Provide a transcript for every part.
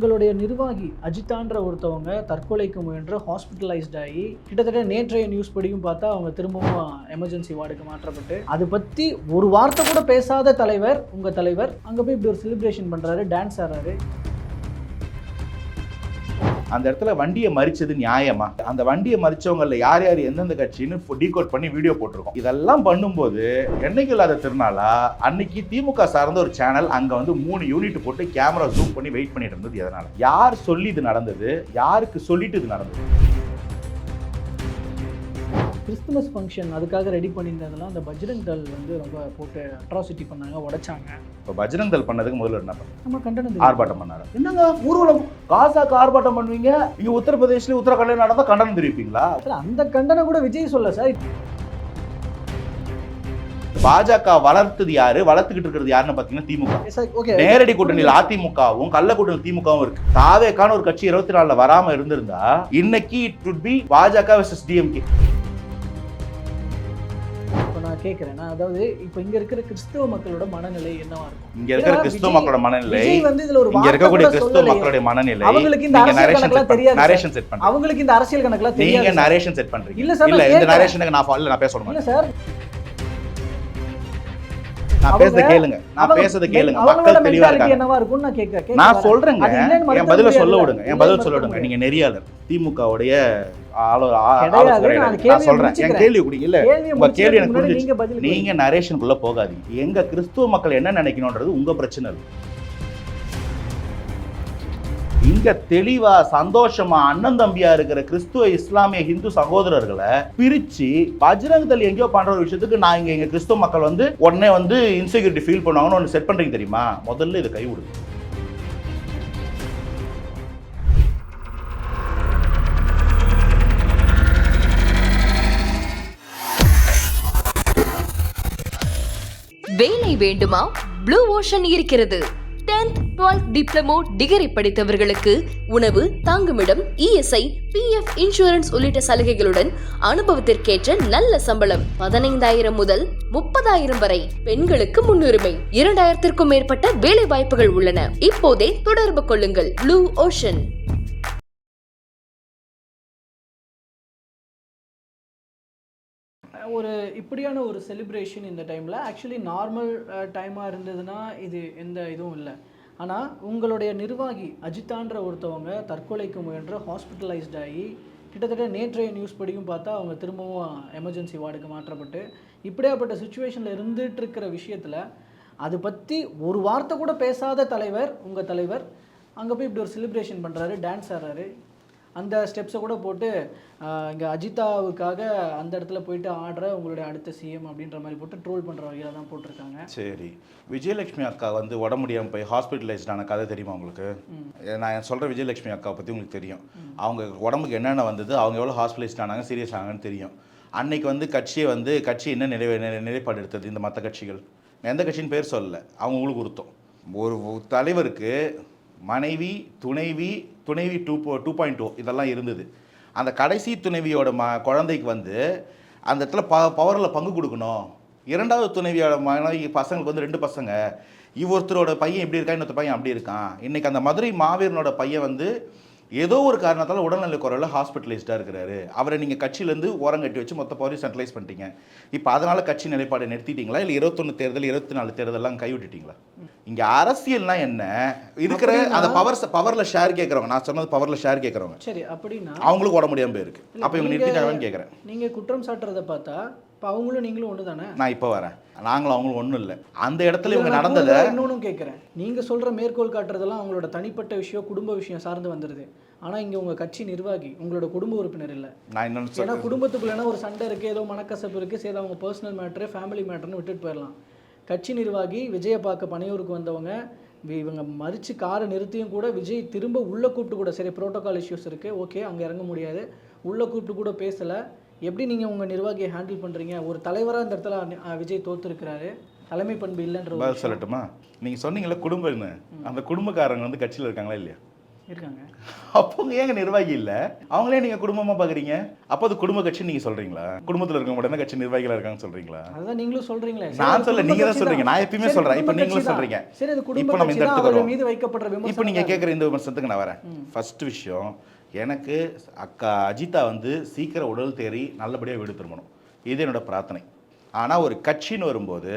உங்களுடைய நிர்வாகி அஜித்தான்ற ஒருத்தவங்க தற்கொலைக்கு முயன்று ஹாஸ்பிட்டலைஸ்ட் ஆகி கிட்டத்தட்ட நேற்றைய நியூஸ் படியும் பார்த்தா அவங்க திரும்பவும் எமர்ஜென்சி வார்டுக்கு மாற்றப்பட்டு அது பற்றி ஒரு வார்த்தை கூட பேசாத தலைவர் உங்கள் தலைவர் அங்கே போய் இப்படி ஒரு செலிப்ரேஷன் பண்ணுறாரு டான்ஸ் ஆடுறாரு. அந்த இடத்துல வண்டியை மறிச்சது நியாயமா? அந்த வண்டியை மறிச்சவங்கல யார் யார் எந்தெந்த கட்சின்னு டீகோட் பண்ணி வீடியோ போட்டிருக்கோம். இதெல்லாம் பண்ணும்போது என்னைக்கு இல்லாத திருநாளா? அன்னைக்கு திமுக சார்ந்த ஒரு சேனல் அங்க வந்து மூணு யூனிட் போட்டு கேமரா ஜூம் பண்ணி வெயிட் பண்ணிட்டு இருந்தது எதனால? யார் சொல்லி இது நடந்தது? யாருக்கு சொல்லிட்டு இது நடந்தது? கிறிஸ்துமஸ் ஃபங்க்ஷன் அதுக்காக ரெடி பண்ணியிருந்ததெல்லாம் அந்த பஜ்ரங் தள் வந்து ரொம்ப போட்டு அட்ராசிட்டி பண்ணாங்க உடைச்சாங்க. இப்போ பஜ்ரங் தள் பண்ணதுக்கு முதல்ல என்ன பண்ணாரு? நம்ம கண்டனம். ஆர்ப்பாட்டம் பண்ணாரு. என்னங்க? ஊர்வலம் காசாக்கு ஆர்ப்பாட்டம் பண்ணுவீங்க இங்க உத்தரப்பிரதேஷ்ல உத்தரகாண்ட்ல நடந்தா கண்டனம் தெரிவிப்பீங்களா? அந்த கண்டனம் கூட விஜய் சொல்ல சார். பாஜக வளர்த்தது யாரு? வளர்த்துக்கிட்டு இருக்கிறது யாருன்னு பாத்தீங்கன்னா திமுக. நேரடி கூட்டணியில் அதிமுகவும் கள்ள கூட்டணி திமுகவும் இருக்கு. தாவேக்கான ஒரு கட்சி இருபத்தி நாலுல வராம இருந்திருந்தா இன்னைக்கு இட் would பி பாஜக டிஎம்கே இப்போ நான் கேட்குறேன் நான் அதாவது இப்போ இங்க இருக்கிற கிறிஸ்தவ மக்களோட மனநிலை என்னவா இருக்கும் இங்க இருக்கிற கிறிஸ்துவ மக்களோட மனநிலை வந்து இதுல ஒரு இங்க இருக்கக்கூடிய கூட கிறிஸ்துவ. மக்களுடைய மனநிலை அவங்களுக்கு இந்த அரசியல் நரேஷன் கணக்கெல்லாம் செட் தெரியாது நரேஷன் செட் பண்றீங்க அவங்களுக்கு இந்த அரசியல் கணக்கெல்லாம் தெரியாது. நரேஷன் செட் பண்றீங்க இல்ல சார், இந்த. நரேஷனுக்கு நான் follow- நான் பேச சொல்ல இல்ல சார் நான் பேசுறத கேளுங்க. நான் பேசுறத கேளுங்க. மக்கள் தெளிவா இருக்காங்க. நான். சொல்றேங்க. என் பதில. சொல்ல விடுங்க. என் பதில் சொல்ல விடுங்க. நீங்க நெறியாளர். திமுகவுடைய. நீங்க நரேஷனுக்குள்ள போகாதீங்க. எங்க கிறிஸ்துவ மக்கள் என்ன நினைக்கணும்ன்றது உங்க பிரச்சனை மிக தெளிவா சந்தோஷமா அண்ணன் தம்பியா இருக்கிற கிறிஸ்துவ இஸ்லாமிய ஹிந்து சகோதரர்களை பிரிச்சு பஜ்ரங் தள் எங்கேயோ பண்ற ஒரு விஷயத்துக்கு நான் இங்க எங்க கிறிஸ்துவ மக்கள் வந்து உடனே வந்து இன்செக்யூரிட்டி ஃபீல் பண்ணுவாங்கன்னு ஒன்று செட் பண்றீங்க தெரியுமா? முதல்ல இதை கைவிடுது வேலை வேண்டுமா? ப்ளூ ஓஷன் இருக்கிறது. 10th 12th டிப்ளமோ டிகிரி படித்தவர்களுக்கு உணவு தங்குமிடம் இஎஸ்ஐ பிஎஃப் இன்சூரன்ஸ் உள்ளிட்ட சலுகைகளுடன் அனுபவத்திற்கேற்ற நல்ல சம்பளம். பதினைந்தாயிரம் முதல் முப்பதாயிரம் வரை பெண்களுக்கு முன்னுரிமை. இரண்டாயிரத்திற்கும் மேற்பட்ட வேலை வாய்ப்புகள் உள்ளன. இப்போதே தொடர்பு கொள்ளுங்கள். ப்ளூ ஓஷன் ஒரு இப்படியான ஒரு செலிப்ரேஷன் இந்த டைமில் ஆக்சுவலி நார்மல் டைமாக இருந்ததுன்னா இது எந்த இதுவும் இல்லை. ஆனால் உங்களுடைய நிர்வாகி அஜித்தான்ற ஒருத்தவங்க தற்கொலைக்கு முயன்று ஹாஸ்பிட்டலைஸ்ட் ஆகி கிட்டத்தட்ட நேற்றைய நியூஸ் படியும் பார்த்தா அவங்க திரும்பவும் எமர்ஜென்சி வார்டுக்கு மாற்றப்பட்டு இப்படியாப்பட்ட சுச்சுவேஷனில் இருந்துட்டு இருக்கிற விஷயத்தில் அது பற்றி ஒரு வார்த்தை கூட பேசாத தலைவர் உங்கள் தலைவர் அங்கே போய் இப்படி ஒரு செலிப்ரேஷன் பண்ணுறாரு டான்ஸ் ஆடுறாரு. அந்த ஸ்டெப்ஸை கூட போட்டு இங்கே அஜிதாவுக்காக அந்த இடத்துல போயிட்டு ஆடுற உங்களுடைய அடுத்த சிஎம் அப்படின்ற மாதிரி போட்டு ட்ரோல் பண்ணுற வகையில் தான் போட்டிருக்காங்க. சரி. விஜயலட்சுமி அக்கா வந்து உடம்பு முடியாமல் போய் ஹாஸ்பிட்டலைஸ்ட் ஆன கதை தெரியுமா உங்களுக்கு? நான் சொல்கிற விஜயலட்சுமி அக்கா பற்றி உங்களுக்கு தெரியும். அவங்க உடம்புக்கு என்னென்ன வந்தது அவங்க எவ்வளோ ஹாஸ்பிட்டலைஸ்ட் ஆனாங்க சீரியஸ் ஆனாங்கன்னு தெரியும். அன்னைக்கு வந்து கட்சியை வந்து கட்சி என்ன நிறை- நிலைப்பாடு எடுத்தது இந்த மற்ற கட்சிகள்? எந்த கட்சின்னு பேர் சொல்லல. அவங்க உங்களுக்கு உருத்தம் ஒரு தலைவருக்கு மனைவி துணைவி துணைவி டூ டூ பாயிண்ட் டூ இதெல்லாம் இருந்தது. அந்த கடைசி துணைவியோட ம குழந்தைக்கு வந்து அந்த இடத்துல ப பவரில் பங்கு கொடுக்கணும். இரண்டாவது துணைவியோட மனைவி பசங்களுக்கு வந்து ரெண்டு பசங்க. இவொருத்தரோட பையன் இப்படி இருக்கான் இன்னொருத்த பையன் அப்படி இருக்கான். இன்றைக்கி அந்த மதுரை மாவீரனோட பையன் வந்து ஏதோ ஒரு காரணத்தால் உடல்நல குறைவில் ஹாஸ்பிட்டலைஸ்டாக இருக்கிறாரு. அவரை நீங்கள் கட்சியிலேருந்து ஓரங்கட்டி வச்சு மொத்த பவரையும் சென்ட்ரலைஸ் பண்ணிட்டீங்க. இப்போ அதனால் கட்சி நிலைப்பாடு நிறுத்திட்டீங்களா? இல்லை இருபத்தொன்று தேர்தல் இருபத்தி நாலு தேர்தலெல்லாம் கைவிட்டுட்டீங்களா? இங்கே அரசியல்னா என்ன? இருக்கிற அந்த பவர் பவரில் ஷேர் கேட்குறவங்க நான் சொன்னது பவரில் ஷேர் கேட்குறவங்க. சரி அப்படின்னா அவங்களுக்கு உட முடியாமல் போயிருக்கு. அப்போ இவங்க நிறுத்திட்டாங்கன்னு கேட்குறேன். நீங்கள் குற்றம் சாட்டுறதை பார்த்தா இப்போ அவங்களும் நீங்களும் ஒன்று தானே நான் இப்போ வரேன். நாங்களும் அவங்களும் ஒன்றும் இல்லை. அந்த இடத்துல இவங்க நடந்ததை இன்னொன்னும் கேட்குறேன் நீங்கள் சொல்கிற மேற்கோள் காட்டுறதெல்லாம் அவங்களோட தனிப்பட்ட விஷயம் குடும்ப விஷயம் சார்ந்து வந்துடுது ஆனால் இங்கே உங்கள் கட்சி நிர்வாகி உங்களோட குடும்ப உறுப்பினர் இல்லை. நான் இன்னொன்று ஏன்னா குடும்பத்துக்குள்ளேனா ஒரு சண்டை இருக்குது ஏதோ மனக்கசப்பு இருக்குது சரி அவங்க பர்சனல் மேட்ரு ஃபேமிலி மேட்டர்னு விட்டுட்டு போயிடலாம். கட்சி நிர்வாகி விஜயை பார்க்க பனையூருக்கு வந்தவங்க இவங்க மறித்து காரை நிறுத்தியும் கூட விஜய் திரும்ப உள்ளே கூப்பிட்டு கூட சரி ப்ரோட்டோகால் இஷ்யூஸ் இருக்குது ஓகே அங்கே இறங்க முடியாது. உள்ளே கூப்பிட்டு கூட பேசலை. எப்படி நீங்கள் உங்கள் நிர்வாகியை ஹேண்டில் பண்ணுறீங்க ஒரு தலைவராக இந்த இடத்துல விஜய் தோத்துருக்கிறாரு. தலைமை பண்பு இல்லைன்ற பதில். சொல்லட்டுமா? நீங்கள் சொன்னீங்கல்ல குடும்பம்னு அந்த குடும்பக்காரங்க வந்து கட்சியில் இருக்காங்களா இல்லையா? இருக்காங்க. அப்போ ஏங்க நிர்வாகி இல்ல? அவங்களே நீங்க குடும்பமா பாக்குறீங்க? அப்போ அது குடும்ப கட்சி நீங்க சொல்றீங்களா? குடும்பத்துல இருக்கவங்க உடனே கட்சி நிர்வாகிகளா இருக்காங்கன்னு சொல்றீங்களா? அதுதான் நீங்களும் சொல்றீங்களே. சரி, நான் சொல்ல, குடும்ப நீங்க தான் கட்சி சொல்றீங்க. நான் எப்பயுமே சரி, சொல்றேன். இப்ப நீங்களும். சொல்றீங்க. சரி அது குடும்ப இப்போ நம்ம இந்த இடத்துக்கு. மீது வைக்கப்படுற இப்போ விமர்சனம் நீங்க தான். கேட்குற இந்த விமர்சனத்துக்கு நான் வரேன். ஃபர்ஸ்ட் விஷயம் எனக்கு அக்கா அஜிதா வந்து சீக்கிரம் உடல் தேறி நல்லபடியாக வீடு திரும்பணும். இது என்னோடய பிரார்த்தனை. ஆனால் ஒரு கட்சின்னு வரும்போது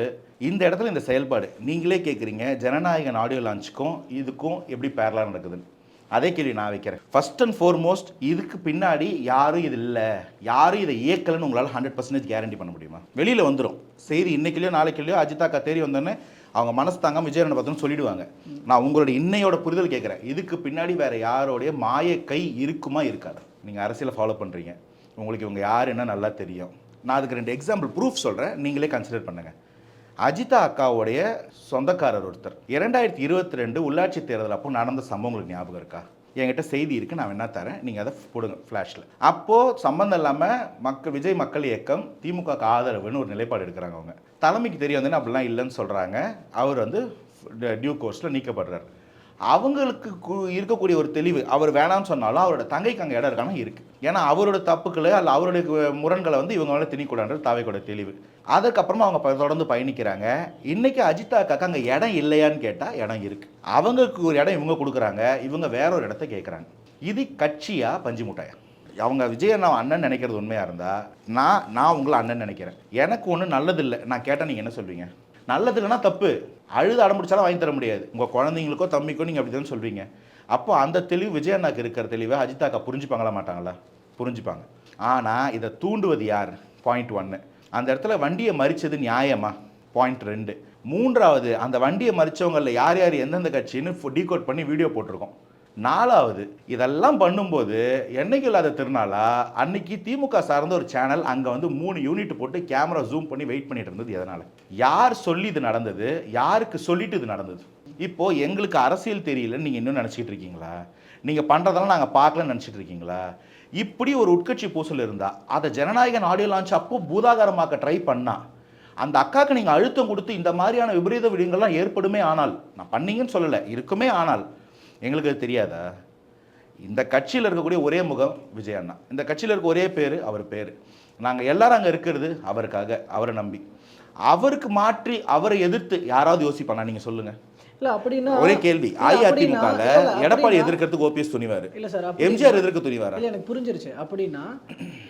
இந்த இடத்துல இந்த செயல்பாடு நீங்களே கேட்குறீங்க ஜனநாயகன் ஆடியோ லான்ச்சுக்கும் இதுக்கும் எப்படி பேரலாக நடக்குதுன்னு. அதே கேள்வி நான் வைக்கிறேன். ஃபர்ஸ்ட் அண்ட் ஃபோர்மோஸ்ட் இதுக்கு பின்னாடி யாரும் இது இல்லை. யாரும் இதை இயக்கலைன்னு உங்களால் ஹண்ட்ரட் பர்சன்டேஜ் கேரண்டி பண்ண முடியுமா? வெளியில் வந்துடும் செய்தி இன்னைக்குலையோ நாளைக்குலையோ அஜிதா அக்கா தேடி வந்தோடனே அவங்க மனசு தாங்க விஜயனை பார்த்தோன்னு சொல்லிடுவாங்க. நான் உங்களோட இன்னையோட புரிதல் கேட்குறேன். இதுக்கு பின்னாடி வேற யாரோடைய மாய கை இருக்குமா இருக்காது. நீங்கள் அரசியலை ஃபாலோ பண்ணுறீங்க உங்களுக்கு இவங்க யார் என்ன நல்லா தெரியும். நான் அதுக்கு ரெண்டு எக்ஸாம்பிள் ப்ரூஃப் சொல்கிறேன் நீங்களே கன்சிடர் பண்ணுங்கள் அஜிதா அக்காவுடைய சொந்தக்காரர் ஒருத்தர். இரண்டாயிரத்தி இருபத்தி ரெண்டு உள்ளாட்சி தேர்தல் அப்போ நடந்த சம்பவங்களுக்கு ஞாபகம் இருக்கா? என்கிட்ட செய்தி இருக்குது நான் வேணா தரேன். நீங்கள் அதை போடுங்க ஃப்ளாஷில் அப்போது சம்மந்தம் இல்லாமல் மக்கள் விஜய் மக்கள் இயக்கம் திமுகக்கு ஆதரவுன்னு ஒரு நிலைப்பாடு எடுக்கிறாங்க அவங்க. தலைமைக்கு தெரிய வந்து அப்படிலாம் இல்லைன்னு சொல்கிறாங்க அவர் வந்து டியூ கோர்ஸில் நீக்கப்படுறார். அவங்களுக்கு கு- இருக்கக்கூடிய ஒரு தெளிவு அவர் வேணாம்னு சொன்னாலும் அவரோட தங்கைக்கு அங்கே இடம் இருக்கான இருக்குது ஏன்னா அவரோட தப்புக்களை அல்ல அவருடைய முரண்களை வந்து இவங்களால மேலே திணிக்கூடான்றது தாவைக்கோட தெளிவு. அதுக்கப்புறமா அவங்க தொடர்ந்து பயணிக்கிறாங்க. இன்னைக்கு அஜிதா அக்காக்கு அங்கே இடம் இல்லையான்னு கேட்டால் இடம் இருக்குது அவங்களுக்கு ஒரு இடம் இவங்க கொடுக்குறாங்க. இவங்க வேற ஒரு இடத்த கேட்குறாங்க இது கட்சியா பஞ்சு முட்டாயா? அவங்க விஜய் நான் அண்ணன் நினைக்கிறது உண்மையாக இருந்தால் நான் நான் உங்களை அண்ணன் நினைக்கிறேன். எனக்கு ஒன்றும் நல்லதில்லை. நான் கேட்டால் நீங்கள் என்ன சொல்வீங்க? நல்லது இல்லைனா தப்பு. அழுது அடம்பிடிச்சாலும் வாங்கி தர முடியாது. உங்கள் குழந்தைங்களுக்கோ தம்பிக்கோ நீங்கள் அப்படி தானே சொல்கிறீங்க அப்போ அந்த தெளிவு விஜயண்ணாக்கு இருக்கிற தெளிவை அஜிதாக்கா புரிஞ்சுப்பாங்களா மாட்டாங்களா? புரிஞ்சுப்பாங்க. ஆனால் இதை தூண்டுவது யார்? பாயிண்ட் ஒன்று அந்த இடத்துல வண்டியை மறித்தது நியாயமா? பாயிண்ட் ரெண்டு. மூன்றாவது அந்த வண்டியை மறித்தவங்களில் யார் யார் எந்தெந்த கட்சின்னு டீகோட் பண்ணி வீடியோ போட்டிருக்கோம். நாலாவது இதெல்லாம் பண்ணும்போது என்னைக்கு இல்லாத திருநாளா? அன்னைக்கு திமுக சார்ந்த ஒரு சேனல் அங்கே வந்து மூணு யூனிட் போட்டு கேமரா ஜூம் பண்ணி வெயிட் பண்ணிட்டு இருந்தது எதனால்? யார் சொல்லி இது நடந்தது? யாருக்கு சொல்லிட்டு இது நடந்தது? இப்போ எங்களுக்கு அரசியல் தெரியலன்னு நீங்கள் இன்னும் நினச்சிக்கிட்டு இருக்கீங்களா? நீங்கள் பண்ணுறதெல்லாம் நாங்கள் பார்க்கலன்னு நினச்சிட்டு இருக்கீங்களா? இப்படி ஒரு உட்கட்சி பூசல் இருந்தா அதை ஜனநாயகன் ஆடியோ லான்ச் அப்போ பூதாகரமாக்க ட்ரை பண்ணா அந்த அக்காவுக்கு நீங்கள் அழுத்தம் கொடுத்து இந்த மாதிரியான விபரீத விடயங்கள்லாம் ஏற்படுமே ஆனால் நான் பண்ணீங்கன்னு சொல்லலை இருக்குமே ஆனால் எங்களுக்கு அது தெரியாதா? இந்த கட்சியில் இருக்கக்கூடிய ஒரே முகம் விஜய் அண்ணா. இந்த கட்சியில் இருக்க ஒரே பேர் அவர் பேர். நாங்கள் எல்லாரும் அங்கே இருக்கிறது அவருக்காக அவரை நம்பி. அவருக்கு மாற்றி அவரை எதிர்த்து யாராவது யோசிப்பானா? நீங்கள் சொல்லுங்கள் இல்ல அப்படின்னா ஒரே கேள்வி. அஇஅதிமுகல எடப்பாடி எதிர்க்கிறதுக்கு ஓபிஎஸ் துணிவாரு. இல்ல சார் எம்ஜிஆர் எதிர்க்க துணிவாரா? இல்ல எனக்கு புரிஞ்சிருச்சு. அப்படின்னா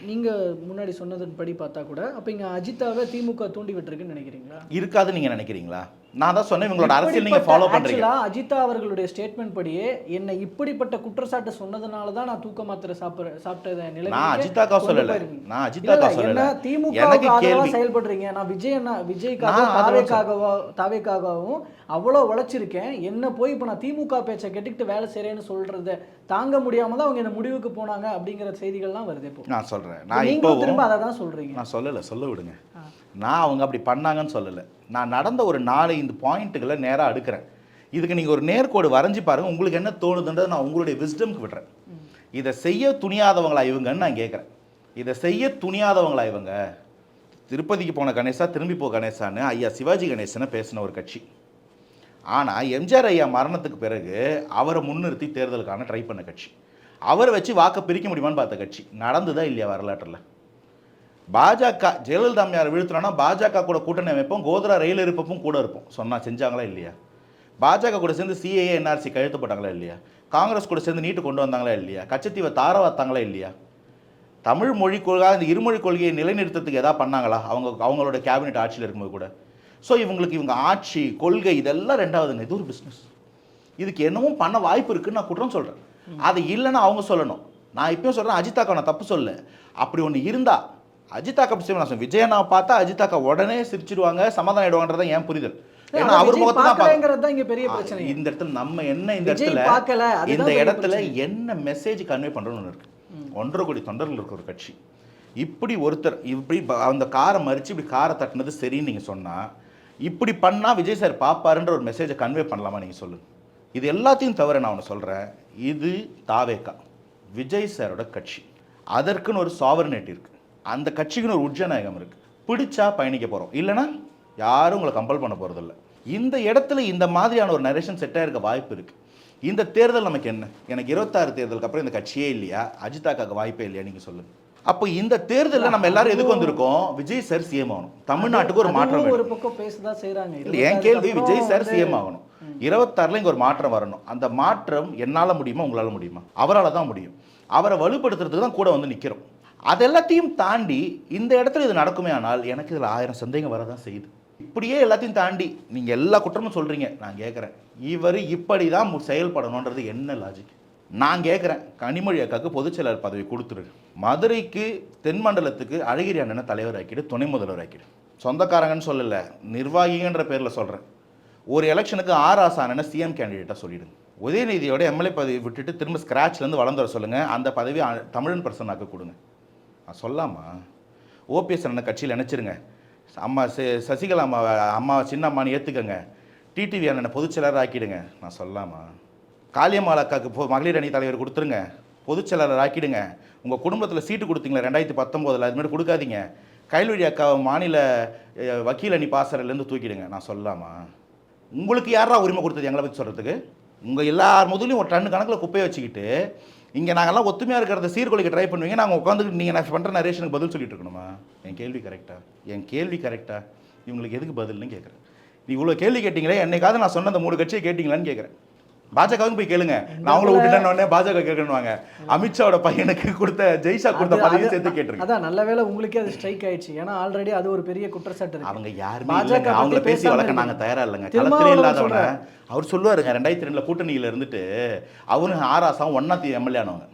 நீங்க முன்னாடி சொன்னதன் படி பார்த்தா கூட அப்ப இங்க அஜிதாவை திமுக தூண்டி விட்டுருக்குன்னு நினைக்கிறீங்களா? இருக்காதுன்னு நீங்க நினைக்கிறீங்களா? நான் தான் சொன்னேன் இவங்களோட அரசியல் நீங்க ஃபாலோ பண்றீங்க. அஜிதா அவர்களுடைய ஸ்டேட்மெண்ட் படியே என்னை இப்படிப்பட்ட குற்றச்சாட்டு சொன்னதுனால தான் நான் தூக்க மாத்திரை சாப்பிட சாப்பிட்டத நிலை நான் அஜிதாக்கா சொல்லல. நான் அஜிதாக்கா சொல்லல. திமுக எனக்கு கேள்வி செயல்படுறீங்க? நான் விஜய் அண்ணா விஜய்க்காக நான் ஆதரவா தாவேக்காகவோ தாவேக்காகவும் அவ்வளோ உழைச்சிருக்கேன் என்ன போய் இப்போ நான் திமுக பேச்சை கேட்டுக்கிட்டு வேலை செய்றேன்னு சொல்றத தாங்க முடியாம தான் அவங்க இந்த முடிவுக்கு போனாங்க அப்படிங்கிற செய்திகள்லாம் வருது இப்போ. நான் சொல்றேன். நான் இப்போவும் திரும்ப அதை தான் சொல்றீங்க. நான் சொல்லலை சொல்ல விடுங்க. நான் அவங்க அப்படி பண்ணாங்கன்னு சொல்லலை. நான் நடந்த ஒரு நாலு இந்த பாயிண்ட்டுகளை நேராக அடுக்கிறேன். இதுக்கு நீங்கள் ஒரு நேர்கோடு வரைஞ்சி பாருங்க உங்களுக்கு என்ன தோணுதுன்றதை நான் உங்களுடைய விஸ்டம்க்கு விடுறேன் இதை செய்ய துணியாதவங்களா இவங்கன்னு நான் கேட்குறேன். இதை செய்ய துணியாதவங்களா இவங்க? திருப்பதிக்கு போன கணேசா திரும்பி போ கணேசான்னு ஐயா சிவாஜி கணேசனை பேசின ஒரு கட்சி. ஆனால் எம்ஜிஆர் ஐயா மரணத்துக்கு பிறகு அவரை முன்னிறுத்தி தேர்தலுக்கான ட்ரை பண்ண கட்சி. அவரை வச்சு வாக்கை பிரிக்க முடியுமான்னு பார்த்த கட்சி. நடந்துதா இல்லையா வரலாற்றில்? பாஜக ஜெயலலிதா அம்மையார் வீழ்த்தினோன்னா பாஜக கூட கூட்டணி அமைப்போம் கோதரா ரயில் இருப்பப்பும் கூட இருப்போம். சொன்னால் செஞ்சாங்களா இல்லையா? பாஜக கூட சேர்ந்து சிஏஏ என்ஆர்சி கழுத்து போட்டாங்களா இல்லையா? காங்கிரஸ் கூட சேர்ந்து நீட்டு கொண்டு வந்தாங்களா இல்லையா? கச்சத்தீவை தார வாத்தாங்களா இல்லையா? தமிழ் மொழி கொள்கை இந்த இருமொழி கொள்கையை நிலைநிறுத்தத்துக்கு எதாவது பண்ணாங்களா? அவங்க அவங்களோட கேபினெட் ஆட்சியில் இருக்கும்போது கூட. ஸோ இவங்களுக்கு இவங்க ஆட்சி கொள்கை இதெல்லாம் ரெண்டாவதுங்க. இது ஒரு பிஸ்னஸ் இதுக்கு என்னவும் பண்ண வாய்ப்பு இருக்குன்னு நான் குற்றம் சொல்கிறேன் அது இல்லைன்னு அவங்க சொல்லணும். நான் இப்பயும் சொல்கிறேன் அஜிதாக்கா நான் தப்பு சொல்ல அப்படி ஒன்று இருந்தா அஜிதாக்கா அப்படி நான் சொல்றேன். விஜயனா பார்த்தா அஜிதாக்கா உடனே சிரிச்சிடுவாங்க சமாதானம் ஆயிடுவாங்கன்றதான் ஏன் புரிதல். ஏன்னா அவர் முகத்தை இங்க பெரிய பிரச்சனை. இந்த இடத்துல நம்ம என்ன இந்த இடத்துல இந்த இடத்துல. என்ன மெசேஜ் கன்வே பண்றோம்னு ஒன்று இருக்கு. ஒன்றரை கோடி தொண்டர்கள் இருக்க ஒரு கட்சி. இப்படி ஒருத்தர் இப்படி அந்த காரை மறிச்சு இப்படி காரை தட்டினது சரின்னு நீங்க சொன்னா இப்படி பண்ணால் விஜய் சார் பாப்பாருன்ற ஒரு மெசேஜை கன்வே பண்ணலாமா நீங்கள் சொல்லுங்கள் இது எல்லாத்தையும் தவிர நான் ஒன்று சொல்கிறேன் இது தாவேக்கா விஜய் சாரோட கட்சி. அதற்குன்னு ஒரு சாவர்னேட் இருக்குது அந்த கட்சிக்குன்னு ஒரு உஜ்ஜநாயகம் இருக்குது பிடிச்சா பயணிக்க போகிறோம் இல்லைன்னா யாரும் உங்களை கம்பல் பண்ண போகிறதில்ல இந்த இடத்துல இந்த மாதிரியான ஒரு நரேஷன் செட் இருக்க வாய்ப்பு இருக்குது இந்த தேர்தல் நமக்கு என்ன? எனக்கு இருபத்தாறு தேர்தலுக்கு அப்புறம் இந்த கட்சியே இல்லையா? அஜிதாக்காக்கு வாய்ப்பே இல்லையா? நீங்கள் சொல்லுங்கள் அப்போ இந்த தேர்தலில் நம்ம எல்லாரும் எதுக்கு வந்திருக்கோம்? விஜய் சார் சிஎம் ஆகணும். தமிழ்நாட்டுக்கு ஒரு மாற்றம் ஒரு. பக்கம் பேசதான் செய்றாங்க. இல்லை என் கேள்வி விஜய் சார் சிஎம் ஆகணும். இருபத்தாறுல இங்க ஒரு மாற்றம் வரணும். அந்த மாற்றம் என்னால் முடியுமா உங்களால் முடியுமா? அவரால் தான் முடியும். அவரை வலுப்படுத்துறதுக்கு தான் கூட வந்து நிற்கிறோம் அது எல்லாத்தையும் தாண்டி இந்த இடத்துல இது நடக்குமே ஆனால் எனக்கு இதில் ஆயிரம் சந்தேகம் வரதான் செய்யுது. இப்படியே எல்லாத்தையும் தாண்டி நீங்கள் எல்லா குற்றமும் சொல்கிறீங்க நான் கேட்குறேன் இவர் இப்படி தான் செயல்படணுன்றது என்ன லாஜிக் நான் கேட்குறேன் கனிமொழி அக்காவுக்கு பொதுச்செயலாளர் பதவி கொடுத்துரு. மதுரைக்கு தென்மண்டலத்துக்கு அழகிரி அண்ணனை தலைவர் ஆக்கிடு துணை முதல்வர் ஆக்கிடு. சொந்தக்காரங்கன்னு சொல்லலை நிர்வாகிங்கன்ற பேரில் சொல்கிறேன் ஒரு எலெக்ஷனுக்கு ஆர் ஆசானனை சிஎம் கேண்டிடேட்டாக சொல்லிடுங்க உதயநிதியோட எம்எல்ஏ பதவி விட்டுட்டு திரும்ப ஸ்க்ராட்ச்லேருந்து வளர்ந்து வர சொல்லுங்கள் அந்த பதவி தமிழன் பர்சனாக்க கொடுங்க. நான் சொல்லாமா? ஓபிஎஸ் அண்ணன் கட்சியில் நினச்சிருங்க அம்மா ச- சசிகலா அம்மா அம்மா சின்ன அம்மான்னு ஏற்றுக்கங்க டிடிவி அண்ணனை பொதுச்செயலாளர் ஆக்கிடுங்க. நான் சொல்லாமா? காளியம்மாள் அக்காவுக்கு போ மகளிர் அணி தலைவர் கொடுத்துருங்க. பொதுச் செயலாளர் ஆக்கிடுங்க. உங்கள் குடும்பத்தில் சீட்டு கொடுத்தீங்களா ரெண்டாயிரத்தி பத்தொம்போதில்? அதுமாரி கொடுக்காதீங்க. கைல்வழி அக்காவை மாநில வக்கீல் அணி பாசறையிலேருந்து தூக்கிடுங்க. நான் சொல்லலாமா? உங்களுக்கு யாரா உரிமை கொடுத்தது எங்களை பற்றி சொல்கிறதுக்கு உங்கள் எல்லார் முதலையும் ஒரு டன் கணக்கில் குப்பையை வச்சுக்கிட்டு இங்கே நாங்கள்லாம் ஒத்துமையாக இருக்கிறத சீர்குலைக்க ட்ரை பண்ணுவீங்க. நாங்கள் உட்காந்துட்டு நீங்கள் நான் பண்ணுற நரேஷனுக்கு பதில் சொல்லிட்டு இருக்கணுமா? என் கேள்வி கரெக்டாக என் கேள்வி கரெக்டாக இவங்களுக்கு எதுக்கு பதில்னு கேட்குறேன் நீ இவ்வளோ கேள்வி கேட்டிங்களே என்னைக்காவது நான் சொன்ன அந்த மூணு கட்சியை கேட்டிங்களான்னு கேட்குறேன் பாஜகவுக்கு போய் கேளுங்க. நான் அவங்கள விட்டுட்டேன்னு உடனே பாஜக கேட்கணுவாங்க அமித்ஷாவோட பையனுக்கு கொடுத்த ஜெய்ஷா கொடுத்த பதவியை சேர்த்து கேட்டிருக்கேன் அதான் நல்ல வேளை உங்களுக்கே அது ஸ்ட்ரைக் ஆயிடுச்சு. ஏன்னா ஆல்ரெடி அது ஒரு பெரிய குற்றச்சாட்டு அவங்க யாருமே இல்லைங்க. அவங்கள பேசி வளர்க்க இருக்கு. நாங்க தயாரா இல்லைங்க. களத்திலே இல்லாதவன. அவர் சொல்லுவாருங்க ரெண்டாயிரத்தி ரெண்டுல கூட்டணியில இருந்துட்டு அவரும் ஆராசாவும் ஒன்னா எம்எல்ஏ ஆனவங்க.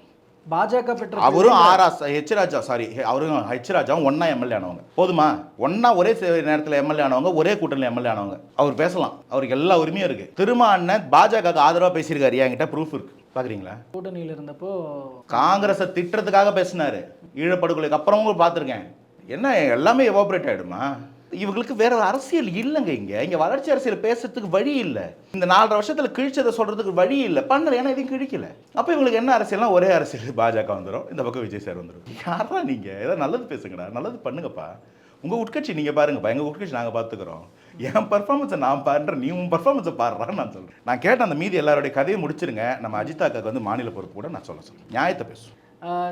பாஜக பெற்ற அவரும் ஆராசா ஹெச் ராஜா சாரி அவரும் ஹெச் ராஜாவும் ஒன்னா எம்எல்ஏ ஆனவங்க. போதுமா? ஒன்னா ஒரே நேரத்துல எம்எல்ஏ ஆனவங்க ஒரே கூட்டணியில் எம்எல்ஏ ஆனவங்க. அவர் பேசலாம். அவருக்கு எல்லா உரிமையும் இருக்கு. திரும்ப அண்ணன் பாஜகவுக்கு ஆதரவா பேசியிருக்காரு. என்கிட்ட ப்ரூஃப் இருக்கு. பாக்குறீங்களா? கூட்டணியில இருந்தப்போ காங்கிரஸை திட்டுறதுக்காக பேசினாரு. ஈழப்படுகொலைக்கு அப்புறமும் பார்த்துருக்கேன். என்ன எல்லாமே எவாபரேட் ஆயிடுமா? இவங்களுக்கு வேற அரசியல் இல்லைங்க இங்க. இங்க வளர்ச்சி அரசியல் பேசுறதுக்கு வழி இல்லை. இந்த நாலரை வருஷத்துல கிழிச்சதை சொல்றதுக்கு வழி இல்லை. பண்ணல ஏன்னா எதையும் கிழிக்கல. அப்ப இவங்களுக்கு என்ன அரசியல்னா ஒரே அரசியல். பாஜக வந்துடும் இந்த பக்கம் விஜய் சார் வந்துடும் யாரா நீங்க? ஏதாவது நல்லது பேசுங்கடா. நல்லது பண்ணுங்கப்பா. உங்க உட்கட்சி நீங்க பாருங்கப்பா. எங்க உட்கட்சி நாங்க பாத்துக்கிறோம். என் பர்ஃபார்மன்ஸை நான் பாடுறேன் நீ உன் பர்ஃபார்மன்ஸை பாடுறான்னு நான் சொல்கிறேன் நான் கேட்ட அந்த மீதி எல்லாருடைய கதையை முடிச்சிருங்க. நம்ம அஜிதாக்காக்கு வந்து மாநில பொறுப்பு கூட நான் சொல்ல சொல்கிறேன் நியாயத்தை பேசும்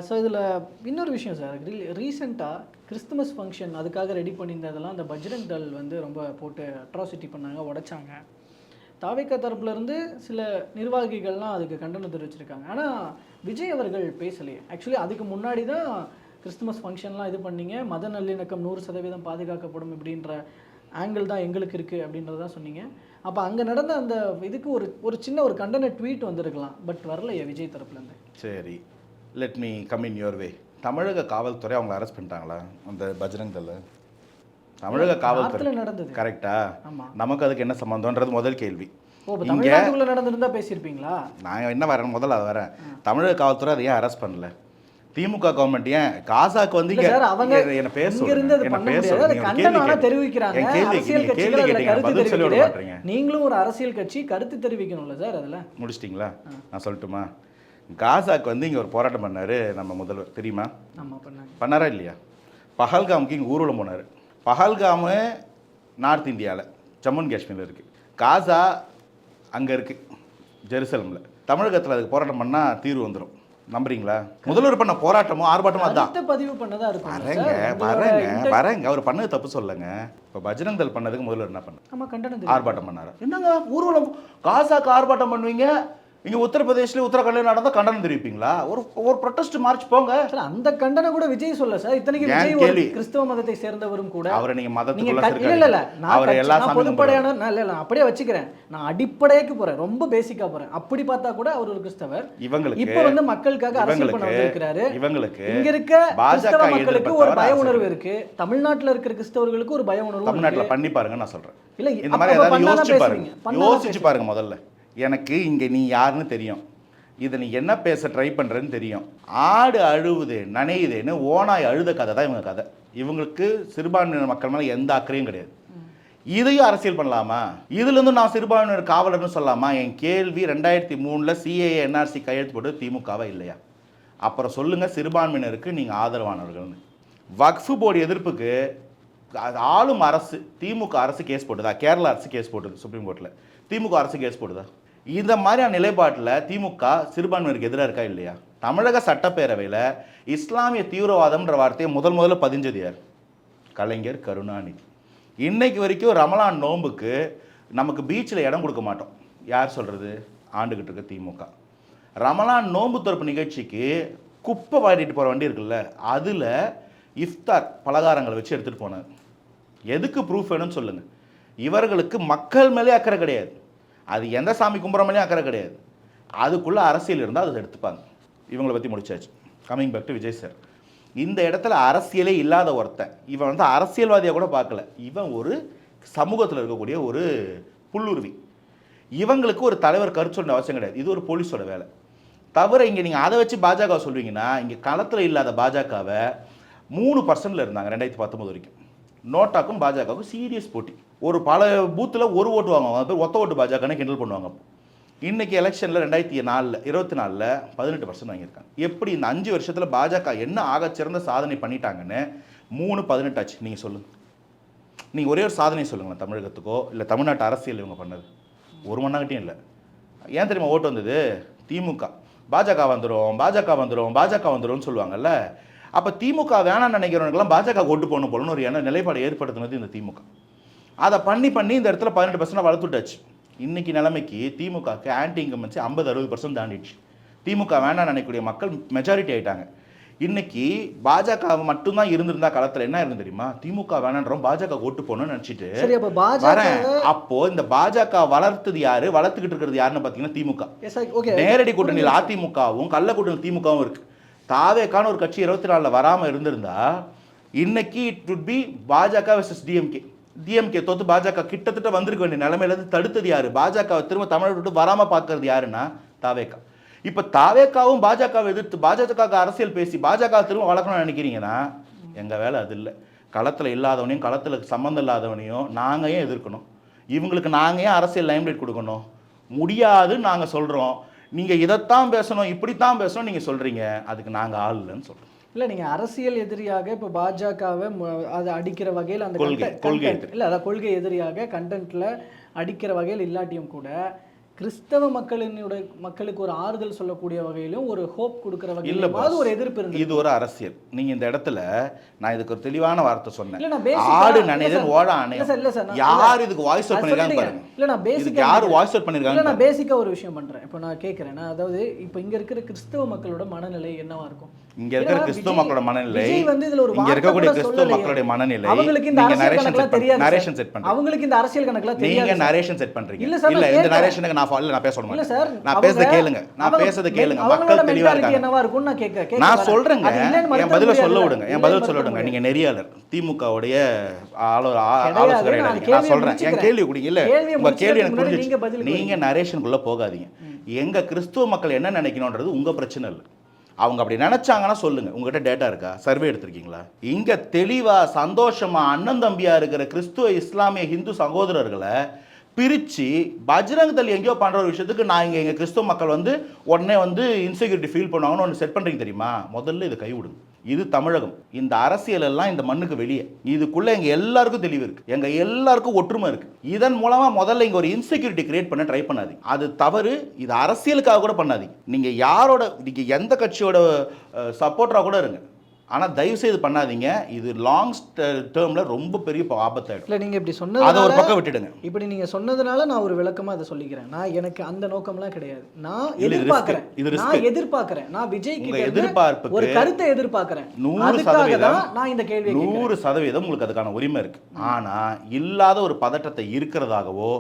ஸோ இதில் இன்னொரு விஷயம் சார் ரீசெண்டாக கிறிஸ்துமஸ் ஃபங்க்ஷன் அதுக்காக ரெடி பண்ணியிருந்ததெல்லாம் அந்த பஜ்ரங் தள் வந்து ரொம்ப போட்டு அட்ராசிட்டி பண்ணாங்க உடைச்சாங்க. தாவேக்கா தரப்புலேருந்து சில நிர்வாகிகள்லாம் அதுக்கு கண்டனம் தெரிவிச்சிருக்காங்க. ஆனால் விஜய் அவர்கள் பேசலையே. ஆக்சுவலி அதுக்கு முன்னாடி தான் கிறிஸ்துமஸ் ஃபங்க்ஷன்லாம் இது பண்ணீங்க. மத நல்லிணக்கம் நூறு சதவீதம் பாதுகாக்கப்படும் இப்படின்ற ஆங்கிள் தான் எங்களுக்கு இருக்குது அப்படின்றதான் சொன்னீங்க. அப்போ அங்கே நடந்த அந்த இதுக்கு ஒரு ஒரு சின்ன ஒரு கண்டன ட்வீட் வந்திருக்கலாம். பட் வரலையே விஜய் தரப்புலேருந்து சரி. Let me come in your way தமிழக காவல்துறை அவங்கள அரெஸ்ட் பண்ணிட்டாங்களா? அந்த பஜ்ரங் தல் தமிழக காவல்துறை. நடந்தது. கரெக்டா நமக்கு அதுக்கு என்ன சம்பந்தம்ன்றது முதல் கேள்வி. இங்க நடந்திருந்தா பேசியிருப்பீங்களா? நான் என்ன வரேன் முதல்ல அது வரேன். தமிழக காவல்துறை அதை ஏன் அரெஸ்ட் பண்ணல? திமுக கவர்மெண்ட் ஏன் காசாக்கு வந்து அவங்க என்ன பேச இங்க இருந்து அது என்ன பண்ண பேச முடியாது. அது நீங்க ஒரு கண்டனம் ஆனா கேள்வி தெரிவிக்கிறாங்க. நீங்களும் ஒரு அரசியல் கட்சி கருத்து தெரிவிக்கணும்ல சார் அதுல? முடிச்சிட்டிங்களா? நான் சொல்லட்டுமா? காசாக்கு வந்து இங்க ஒரு போராட்டம் பண்ணாரு நம்ம முதல்வர் தெரியுமா? பண்ணாரா. இல்லையா? பஹல்காமுக்கு இங்கே ஊர்வலம் போனார். பஹல்காமு நார்த் இந்தியாவில் ஜம்மு அண்ட் காஷ்மீரில் இருக்குது காசா அங்கே இருக்குது ஜெருசலமில். தமிழகத்தில் அதுக்கு போராட்டம் பண்ணால் தீர்வு வந்துடும் நம்புறீங்களா? முதல்வர் பண்ண போராட்டமும் ஆர்ப்பாட்டமும் அதான். பதிவு பண்ணதா இருக்கும் வரேங்க வரேங்க வரேங்க. அவர் பண்ணது தப்பு சொல்லுங்க. இப்போ பஜ்ரங் தள் பண்ணதுக்கு முதல்வர் என்ன பண்ண ஆமா கண்டனம் தெரிவிக்கும். ஆர்ப்பாட்டம் பண்ணாரு. என்னங்க? ஊர்வலம் காசாக்கு ஆர்ப்பாட்டம் பண்ணுவீங்க? இங்கே உத்தரப்பிரதேஷ்ல உத்தரகாண்ட்ல நடந்தால் கண்டனம் தெரிவிப்பீங்களா? ஒரு ஒரு ப்ரொட்டஸ்ட் மார்ச் போங்க. சார் அந்த கண்டனம் கூட விஜய் சொல்ல சார். இத்தனைக்கு விஜய் ஒரு? கிறிஸ்தவ மதத்தை சேர்ந்தவரும் கூட அவரை நீங்க நீங்க மதத்துக்குள்ள இல்ல இல்ல நான் அவர் கட்சி- எல்லா நான் சாமியும் பொதுப்படையான நான் இல்ல இல்ல அப்படியே வச்சுக்கிறேன். நான் அடிப்படைக்கு போறேன். ரொம்ப பேசிக்கா போறேன். அப்படி பார்த்தா கூட அவர் ஒரு கிறிஸ்தவர். இவங்களுக்கு இப்ப வந்து மக்களுக்காக அரசியல் பண்ண வந்திருக்கிறாரு. இவங்களுக்கு இங்க இருக்க பாஜக கிறிஸ்தவ மக்களுக்கு ஒரு பய உணர்வு இருக்கு. தமிழ்நாட்டுல இருக்கிற கிறிஸ்தவர்களுக்கு ஒரு பய உணர்வு தமிழ்நாட்டுல பண்ணி பாருங்க நான் சொல்றேன். இல்ல இந்த மாதிரி ஏதாவது யோசிச்சு பாருங்க. யோசிச்சு. பாருங்க முதல்ல. எனக்கு இங்கே நீ யாருன்னு தெரியும். இதை நீ என்ன பேச ட்ரை பண்ணுறேன்னு தெரியும். ஆடு அழுவுது நனையுதுன்னு ஓனாய் அழுத கதை தான் இவங்க கதை. இவங்களுக்கு சிறுபான்மையினர் மக்கள் மேலே எந்த அக்கறையும் கிடையாது. இதையும் அரசியல் பண்ணலாமா? இதுலேருந்து நான் சிறுபான்மையினர் காவலர்னு சொல்லலாமா? என் கேள்வி ரெண்டாயிரத்தி மூணில் சிஏஏ என்ஆர்சி கையெழுத்து போட்டு திமுகவா இல்லையா? அப்புறம் சொல்லுங்கள் சிறுபான்மையினருக்கு நீங்கள் ஆதரவானவர்கள்னு. வக்ஃபு போர்டு எதிர்ப்புக்கு அது ஆளும் அரசு திமுக அரசு கேஸ் போட்டுதா? கேரளா அரசு கேஸ் போட்டுது சுப்ரீம் கோர்ட்டில் திமுக அரசு கேஸ் போட்டுதா இந்த மாதிரியான நிலைப்பாட்டில் திமுக சிறுபான்மையினருக்கு எதிராக இருக்கா இல்லையா? தமிழக சட்டப்பேரவையில் இஸ்லாமிய தீவிரவாதம்ன்ற வார்த்தையை முதல் முதல்ல பதிஞ்சது யார்? கலைஞர் கருணாநிதி. இன்னைக்கு வரைக்கும் ரமலான் நோன்புக்கு நமக்கு பீச்சில் இடம் கொடுக்க மாட்டோம். யார் சொல்கிறது ஆண்டுகிட்டு இருக்க திமுக. ரமலான் நோன்பு திறப்பு நிகழ்ச்சிக்கு குப்பை வாடிட்டு போகிற வண்டி இருக்குல்ல அதில் இஃப்தார் பலகாரங்களை வச்சு எடுத்துகிட்டு போனார். எதுக்கு ப்ரூஃப் வேணும்னு சொல்லுங்கள் இவர்களுக்கு மக்கள் மேலே அக்கறை கிடையாது. அது எந்த சாமி கும்பிட்றமேலேயும் அக்கறை கிடையாது. அதுக்குள்ளே அரசியல் இருந்தால் அதை எடுத்துப்பாங்க. இவங்களை பற்றி முடிச்சாச்சு. Coming back to Vijay sir இந்த இடத்துல அரசியலே இல்லாத ஒருத்தன். இவன் வந்து அரசியல்வாதியாக கூட பார்க்கல. இவன் ஒரு சமூகத்தில் இருக்கக்கூடிய ஒரு புல்லுருவி. இவங்களுக்கு ஒரு தலைவர் கருத்து அவசியம் கிடையாது. இது ஒரு போலீஸோட வேலை. தவிர இங்கே நீங்கள் அதை வச்சு பாஜக சொல்வீங்கன்னா இங்கே களத்தில் இல்லாத பாஜகவை மூணு பர்சன்டில் இருந்தாங்க ரெண்டாயிரத்தி பத்தொம்பது வரைக்கும். நோட்டாக்கும் பாஜகவுக்கும் சீரியஸ் போட்டி. ஒரு பல பூத்தில் ஒரு ஓட்டு வாங்குவாங்க. அது பேர் ஒத்த ஓட்டு பாஜகன்னு கிண்டல் பண்ணுவாங்க. இன்றைக்கி எலெக்ஷனில் ரெண்டாயிரத்தி நாலில் இருபத்தி நாலில் பதினெட்டு பர்சன்ட் வாங்கியிருக்காங்க. எப்படி இந்த அஞ்சு வருஷத்தில் பாஜக என்ன ஆகச்சிறந்த சாதனை பண்ணிட்டாங்கன்னு மூணு பதினெட்டு ஆச்சு. நீங்கள் சொல்லுங்கள் நீங்கள் ஒரே ஒரு சாதனை சொல்லுங்களேன் தமிழகத்துக்கோ இல்லை தமிழ்நாட்டு அரசியல் இவங்க பண்ணது. ஒரு மண்ணாகட்டியும் இல்லை. ஏன் தெரியுமா ஓட்டு வந்தது? திமுக. பாஜக வந்துடும் பாஜக வந்துடும் பாஜக வந்துடும்னு சொல்லுவாங்கல்ல. அப்போ திமுக வேணாம்னு நினைக்கிறவனுக்கெல்லாம் பாஜக ஓட்டு போகணும் போலன்னு ஒரு எண்ண நிலைப்பாடு ஏற்படுத்தினது இந்த திமுக. அதை பண்ணி பண்ணி இந்த இடத்துல பதினெட்டு பர்சன்ட் வளர்த்துட்டாச்சு. இன்னைக்கு நிலைமைக்கு திமுகக்கு ஆன்டி இன்கம்பன்சி ஐம்பது அறுபது பர்சன்ட் தாண்டிடுச்சு. திமுக வேணாம்னு நினைக்கக்கூடிய மக்கள் மெஜாரிட்டி ஆயிட்டாங்க. இன்னைக்கு பாஜக மட்டும்தான் இருந்திருந்தா களத்தில் என்ன இருந்து தெரியுமா? திமுக வேணான்றோம் பாஜக ஓட்டு போகணும்னு நினச்சிட்டு அப்ப இந்த பாஜக வளர்த்தது யாரு? வளர்த்துக்கிட்டு இருக்கிறது யாருன்னு பார்த்தீங்கன்னா திமுக. நேரடி கூட்டணியில் அதிமுகவும் கள்ள கூட்டணி திமுகவும் இருக்கு. தாவேக்கான ஒரு கட்சி இருபத்தி நாலில் வராமல் இருந்திருந்தா இன்னைக்கு இட் would பி பாஜக வெர்சஸ் டிஎம்கே டிஎம்கே தோத்து பாஜக கிட்டத்தட்ட வந்திருக்க வேண்டிய நிலைமையிலேருந்து தடுத்தது யாரு? பாஜகவை திரும்ப தமிழ்நாடு விட்டு வராமல் பார்க்கறது யாருன்னா தாவேக்கா. இப்போ தாவேக்காவும் பாஜகவை எதிர்த்து பாஜக அரசியல் பேசி பாஜக திரும்ப வளர்க்கணும்னு நினைக்கிறீங்கன்னா எங்கள் வேலை அது இல்லை. களத்தில் இல்லாதவனையும் களத்தில் சம்மந்தம் இல்லாதவனையும் நாங்கள் ஏன் எதிர்க்கணும்? இவங்களுக்கு நாங்கள் ஏன் அரசியல் லைம்லைட் கொடுக்கணும்? முடியாதுன்னு நாங்கள் சொல்கிறோம் நீங்கள் இதைத்தான் பேசணும் இப்படித்தான் பேசணும் நீங்கள் சொல்கிறீங்க அதுக்கு நாங்கள் ஆள் இல்லைன்னு சொல்கிறோம் இல்ல நீங்க அரசியல் எதிரியாக இப்ப பாஜகவை அதை அடிக்கிற வகையில் அந்த கொள்கை- இல்ல அதான் கொள்கை எதிரியாக கண்டென்ட்ல அடிக்கிற வகையில் இல்லாட்டியும் கூட கிறிஸ்தவ மக்களினுடைய மக்களுக்கு ஒரு ஆறுதல் சொல்லக்கூடிய வகையிலும் ஒரு ஹோப் கொடுக்கிற வகையிலும் boss. ஒரு எதிர்ப்பு இருந்தது. இது ஒரு அரசியல். நீங்கள் இந்த இடத்துல நான் இதுக்கு ஒரு தெளிவான வார்த்தை சொன்னேன். ஆடு நனைதன். ஓட சார், அணையம் யார் இதுக்கு வாய்ஸ் அவுட் பண்ணிருக்காங்க. பாருங்க. இல்ல நான் பேசிக்கா யார் வாய்ஸ் அவுட் பண்ணிருக்காங்க நான் பேசிக்கா ஒரு விஷயம் பண்றேன். இப்போ நான் கேட்கறேன் அதாவது இப்போ இங்க இருக்கிற கிறிஸ்தவ மக்களோட மனநிலை என்னவா இருக்கும்? இங்க இருக்கிற கிறிஸ்தவ மக்களோட மனநிலை இங்க இருக்கக்கூடிய கூட கிறிஸ்தவ. மக்களுடைய மனநிலை அவங்களுக்கு இந்த அரசியல் செட் தெரியாது நரேஷன். செட் பண்றீங்க. அவங்களுக்கு இந்த அரசியல் கணக்கெல்லாம் நீங்க தெரியாது. நரேஷன் செட் பண்றீங்க. இல்ல சார், இல்ல இந்த. நரேஷனுக்கு நான் follow- நான் பேச சொல்ல இல்ல சார் நான் பேசுறத கேளுங்க. நான் பேசுறத கேளுங்க. மக்கள் தெளிவா இருக்காங்க. என்னவா இருக்கும்னு நான் கேட்க நான். சொல்றேங்க. என் பதில சொல்ல. விடுங்க என் பதில் சொல்ல விடுங்க. நீங்க நெறியாளர். திமுகவுடைய ஆலோசகர் நான் சொல்றேன். என். கேள்வி குடிங்க. இல்ல உங்க கேள்வி எனக்கு புரிஞ்சிச்சு. நீங்க நரேஷனுக்குள்ள போகாதீங்க. எங்க கிறிஸ்துவ மக்கள் என்ன நினைக்கணும்ன்றது உங்க பிரச்சனை இல்லை. அவங்க அப்படி நினச்சாங்கன்னா சொல்லுங்கள் உங்ககிட்ட டேட்டா இருக்கா? சர்வே எடுத்திருக்கீங்களா? இங்கே தெளிவாக சந்தோஷமாக அண்ணன் தம்பியாக இருக்கிற கிறிஸ்துவ இஸ்லாமிய ஹிந்து சகோதரர்களை பிரித்து பஜ்ரங் தள்ளி எங்கேயோ பண்ணுற ஒரு விஷயத்துக்கு நான் இங்கே எங்கள் கிறிஸ்துவ மக்கள் வந்து உடனே வந்து இன்செக்யூரிட்டி ஃபீல் பண்ணுவாங்கன்னு ஒன்று செட் பண்ணுறீங்க தெரியுமா? முதல்ல இதை கைவிடுங்க. இது தமிழகம். இந்த அரசியல் எல்லாம் இந்த மண்ணுக்கு வெளியே. இதுக்குள்ள எங்க எல்லாருக்கும் தெளிவு இருக்கு. எங்க எல்லாருக்கும் ஒற்றுமை இருக்கு. இதன் மூலமா முதல்ல இங்க ஒரு இன்செக்யூரிட்டி கிரியேட் பண்ண ட்ரை பண்ணாதீங்க. அது தவறு. இது அரசியலுக்காக கூட பண்ணாதீங்க. நீங்க யாரோட நீங்க எந்த கட்சியோட சப்போர்ட்டரா கூட இருங்க. ஆனா தயவு செய்து பண்ணாதீங்க. இது லாங் டேர்ம்ல ரொம்ப பெரிய ஆபத்தாயிடும். இல்ல நீங்க இப்படி அதை சொன்னதுனால ஒரு பக்கம் விட்டுடுங்க. இப்படி நீங்க சொன்னதுனால நான் ஒரு விளக்கமா அதை சொல்லிக்கிறேன். நான் எனக்கு அந்த நோக்கம்லாம் கிடையாது. நான் எதிர்பார்க்கிறேன். இது. நான் எதிர்பார்க்கிறேன். நான் விஜய் உங்க கிட்ட இருந்து எதிர்பார்ப்புக்கு ஒரு கருத்தை எதிர்பார்க்கிறேன். நூறு சதவீதம் நான் இந்த கேட்கிறேன் நூறு சதவீதம் உங்களுக்கு அதுக்கான உரிமை இருக்கு. ஆனா இல்லாத ஒரு பதட்டத்தை இருக்கிறதாகவோ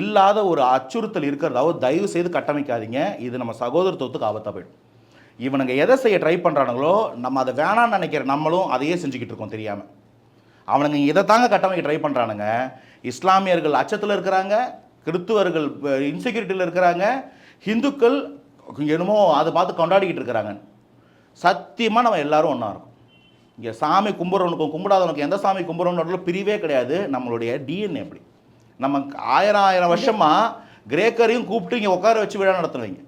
இல்லாத ஒரு அச்சுறுத்தல் இருக்கிறதாவோ தயவு செய்து கட்டமைக்காதீங்க. இது நம்ம சகோதரத்துவத்துக்கு ஆபத்தா போயிடும். இவனுங்க எதை செய்ய ட்ரை பண்றானுங்களோ நம்ம அதை வேணாம்னு நினைக்கிற நம்மளும் அதையே செஞ்சுக்கிட்டு இருக்கோம் தெரியாம. அவனுங்க இதை தாங்க கட்டமைக்க ட்ரை பண்றானுங்க. இஸ்லாமியர்கள் அச்சத்தில் இருக்கிறாங்க கிறித்துவர்கள் இன்செக்யூரிட்டியில் இருக்கிறாங்க ஹிந்துக்கள் என்னமோ அதை பார்த்து கொண்டாடிக்கிட்டு இருக்கிறாங்க. சத்தியமாக நம்ம எல்லாரும் ஒன்றா இருக்கும். இங்கே சாமி கும்பிட்றவனுக்கும் கும்பிடாதவனுக்கும் எந்த சாமி கும்பிட்றவனோட பிரிவே கிடையாது. நம்மளுடைய டிஎன்ஏ அப்படி. நம்ம ஆயிரம் ஆயிரம் வருஷமாக கிரேக்கரையும் கூப்பிட்டு இங்கே உட்கார வச்சு விழா நடத்துவீங்க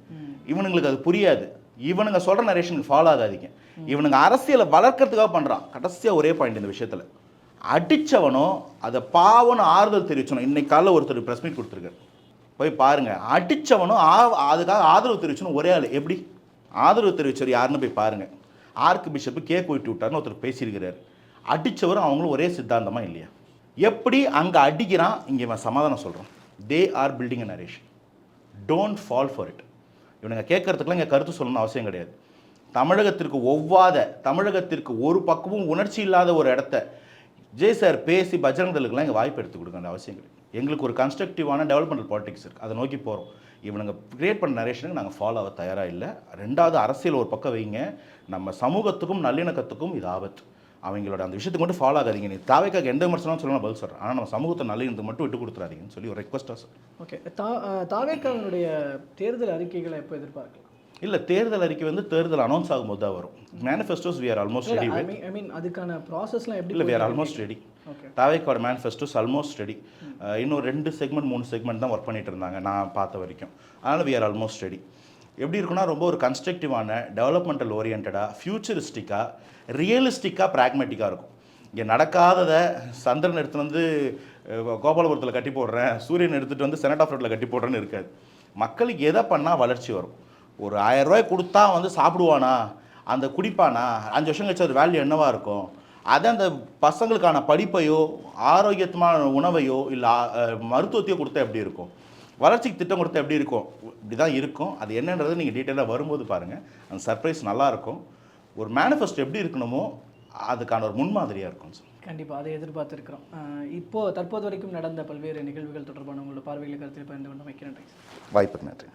இவனுங்களுக்கு அது புரியாது. இவனுங்க சொல்கிற நரேஷனுக்கு ஃபாலோ ஆகாதீங்க. இவனுங்க அரசியலை வளர்க்கறதுக்காக பண்ணுறான் கடைசியாக ஒரே பாயிண்ட் இந்த விஷயத்தில். அடித்தவனும் அதை பாவனும் ஆறுதல் தெரிவிச்சனும் இன்னைக்கு காலைல ஒருத்தர் ப்ரெஸ் மீட் கொடுத்துருக்காரு. போய் பாருங்கள் அடித்தவனும் ஆ- அதுக்காக ஆதரவு தெரிவிச்சனும் ஒரே ஆள். எப்படி? ஆதரவு தெரிவிச்சவர் யாருன்னு போய் பாருங்கள் ஆர்க் பிஷப்பு கேக் ஒயிட்டு விட்டார்னு ஒருத்தர் பேசியிருக்கிறார். அடித்தவரும் அவங்களும் ஒரே சித்தாந்தமாக இல்லையா? எப்படி அங்கே அடிக்கிறான்? இங்கே இவன் சமாதானம் சொல்கிறான் they are building a narration don't fall for it இவனுங்க கேட்கறதுக்குலாம் இங்கே கருத்து சொல்லணும்னு அவசியம் கிடையாது. தமிழகத்திற்கு ஒவ்வாத தமிழகத்திற்கு ஒரு பக்கமும் உணர்ச்சி இல்லாத ஒரு இடத்த ஜெய் சார் பேசி பஜ்ரங் இங்கே வாய்ப்பு எடுத்து கொடுங்க அந்த அவசியம் கிடையாது. எங்களுக்கு ஒரு கன்ஸ்ட்ரக்டிவான டெவலப்மெண்டல் பாலிடிக்ஸ் இருக்குது அதை நோக்கி போகிறோம் இவனுங்க கிரியேட் பண்ண நரேஷனுக்கு நாங்கள் ஃபாலோ ஆக தயாராக இல்லை. ரெண்டாவது அரசியல் ஒரு பக்கம் வைங்க. நம்ம சமூகத்துக்கும் நல்லிணக்கத்துக்கும் இது ஆபத்து. அவங்களோட அந்த விஷயத்துக்கு மட்டும் ஃபாலோ ஆகாதீங்க. நீ தாவைக்காக எந்த விமர்சனம் சொல்லணும் பதில் சொல்கிறேன் ஆனால் நம்ம சமூகத்தை நல்லிணத்துக்கு மட்டும் விட்டு கொடுத்துறாதீங்கன்னு சொல்லி ஒரு ரெக்வஸ்ட்டாக சார் ஓகே தா தாவேக்காவினுடைய தேர்தல் அறிக்கைகளை எப்போ எதிர்பார்க்கலாம்? இல்லை தேர்தல் அறிக்கை வந்து தேர்தல் அனௌன்ஸ் ஆகும்போது தான் வரும். Manifestos we are almost ready I mean அதுக்கான ப்ராசஸ்லாம் எப்படி இல்லை வி ஆர் ஆல்மோஸ்ட் ரெடி தாவேக்கோட மேனிஃபெஸ்டோஸ் ஆல்மோஸ்ட் ரெடி இன்னும் ரெண்டு செக்மெண்ட் மூணு செக்மெண்ட் தான் ஒர்க் பண்ணிட்டு இருந்தாங்க நான் பார்த்த வரைக்கும். அதனால் வி ஆர் ஆல்மோஸ்ட் ரெடி எப்படி இருக்குன்னா ரொம்ப ஒரு கன்ஸ்ட்ரக்டிவான டெவலப்மெண்டல் ஓரியன்டாக ஃப்யூச்சரிஸ்டிக்காக ரியலிஸ்டிக்காக ப்ராக்மேட்டிக்காக இருக்கும். இங்கே நடக்காததை சந்திரன் எடுத்துகிட்டு வந்து கோபாலபுரத்தில் கட்டி போடுறேன் சூரியன் எடுத்துகிட்டு வந்து செனட் ஆஃப் ரோட்டில் கட்டி போடுறேன்னு இருக்காது. மக்களுக்கு எதை பண்ணால் வளர்ச்சி வரும்? ஒரு ஆயிரம் ரூபாய் கொடுத்தா வந்து சாப்பிடுவானா? அந்த குடிப்பானா? அஞ்சு வருஷம் கழிச்சு அது வேல்யூ என்னவா இருக்கும்? அதை அந்த பசங்களுக்கான படிப்பையோ ஆரோக்கியமான உணவையோ இல்லை மருத்துவத்தையோ கொடுத்தா எப்படி இருக்கும்? வளர்ச்சிக்கு திட்டம் கொடுத்தா எப்படி இருக்கும்? இப்படி தான் இருக்கும். அது என்னன்றது நீங்கள் டீட்டெயிலாக வரும்போது பாருங்கள் அந்த சர்ப்ரைஸ் நல்லா இருக்கும். ஒரு மேனிஃபெஸ்டோ எப்படி இருக்கணுமோ அதுக்கான ஒரு முன்மாதிரியாக இருக்கும் சார் கண்டிப்பாக அதை எதிர்பார்த்துருக்கிறோம். அஹ் இப்போ தற்போது வரைக்கும் நடந்த பல்வேறு நிகழ்வுகள் தொடர்பான உங்களோட பார்வைகளை கருத்தில் பகிர்ந்து கொண்டு வைக்கிறேன் வாய்ப்புக்கு நன்றி.